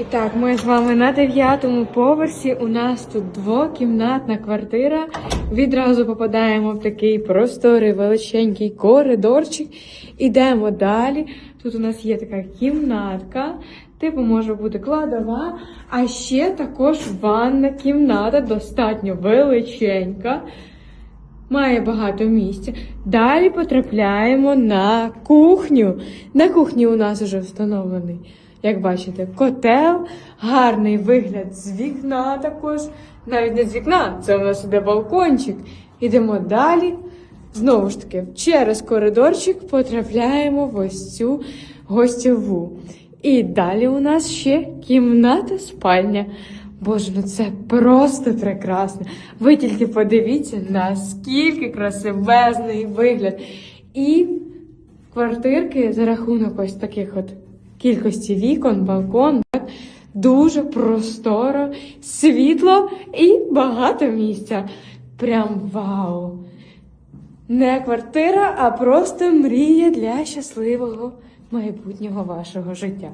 І так, ми з вами на дев'ятому поверсі. У нас тут двокімнатна квартира. Відразу попадаємо в такий просторий величенький коридорчик. Ідемо далі. Тут у нас є така кімнатка, типу може бути кладова, а ще також ванна кімната, достатньо величенька. Має багато місця. Далі потрапляємо на кухню. На кухні у нас вже встановлений, як бачите, котел, гарний вигляд з вікна також. Навіть не з вікна, це у нас іде балкончик. Ідемо далі. Знову ж таки, через коридорчик потрапляємо в ось цю гостьову. І далі у нас ще кімната спальня. Боже, ну це просто прекрасно. Ви тільки подивіться, наскільки красивезний вигляд. І квартирки за рахунок ось таких от кількості вікон, балкон, так, дуже просторо, світло і багато місця. Прям вау! Не квартира, а просто мрія для щасливого майбутнього вашого життя.